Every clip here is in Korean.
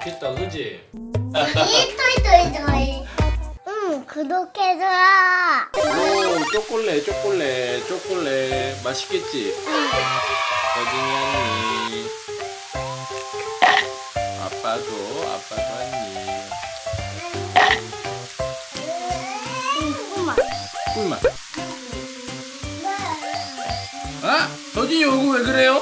좋겠다, 그지? 토이토이토이. 응, 구독해줘라. 오, 초콜릿, 초콜릿, 초콜릿. 맛있겠지? 서진이 언니. 아빠도, 아빠도 언니. 응, 꼬마. 꿀맛. 아, 서진이 얼굴 왜 그래요?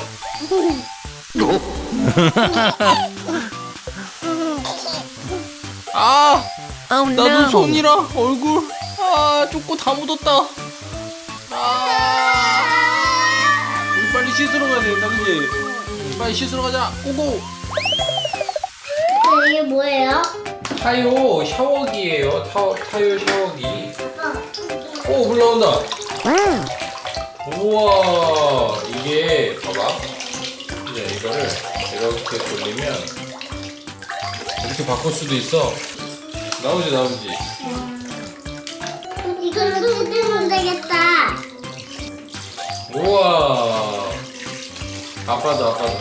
아, 나도 손이랑 얼굴 아 쪼꼬 다 묻었다. 아, 우리 빨리 씻으러 가야 되겠다, 그지? 빨리 씻으러 가자. 고고. 네, 이게 뭐예요? 타요 샤워기예요. 타, 타요 샤워기. 오, 물 나온다. 우와, 이게 봐봐. 이제 이거를 이렇게 돌리면 이렇게 바꿀 수도 있어. 나오지, 나오지. 이걸로 뜯으면 되겠다. 우와 아빠도 아빠도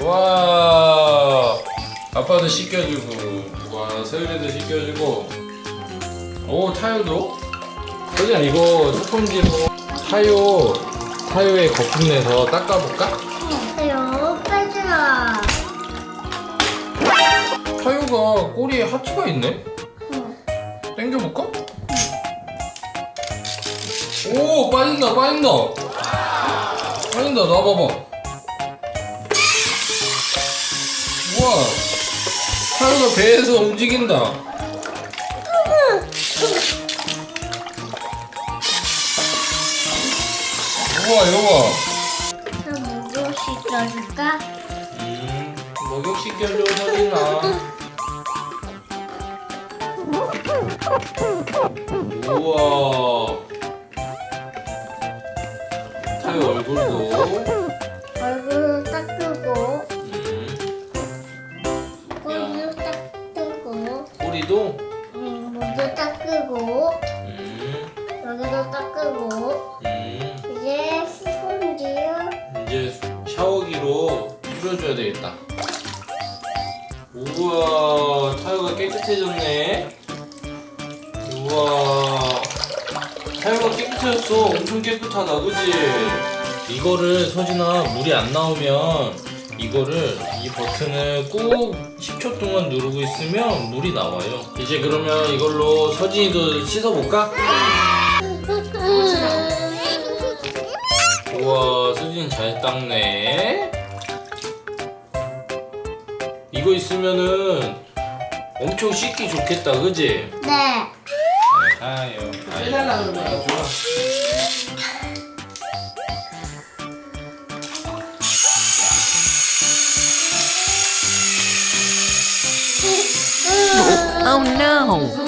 우와 아빠도 씻겨주고 와 서율이도 씻겨주고 오 타요도 서진아 이거 스펀지로 타요 타요에 거품 내서 닦아볼까? 해요, 타요가 꼬리에 하트가 있네? 응. 당겨볼까? 오 빠진다 빠진다. 빠진다 놔봐봐. 우와. 타요가 배에서 움직인다. 우와 이거 봐. 그럼 목욕 시켜줄까? 음, 목욕 시켜줘 서진아 우와. 타요 얼굴도. 얼굴 닦고, 음, 꼬리도 닦고, 꼬리도? 응, 목도 닦고, 음, 여기도 닦고, 음, 이제 스펀지요. 이제 샤워기로 뿌려줘야 되겠다. 우와 타요가 깨끗해졌네 우와 타요가 깨끗해졌어 엄청 깨끗하다 그지 이거를 서진아 물이 안 나오면 이거를 이 버튼을 꾹 10초 동안 누르고 있으면 물이 나와요 이제 그러면 이걸로 서진이도 씻어볼까? 우와 수진 잘 닦네 이거 있으면은 엄청 씻기 좋겠다 그지? 네. 아유 해달라 그러네. 좋아 Oh no.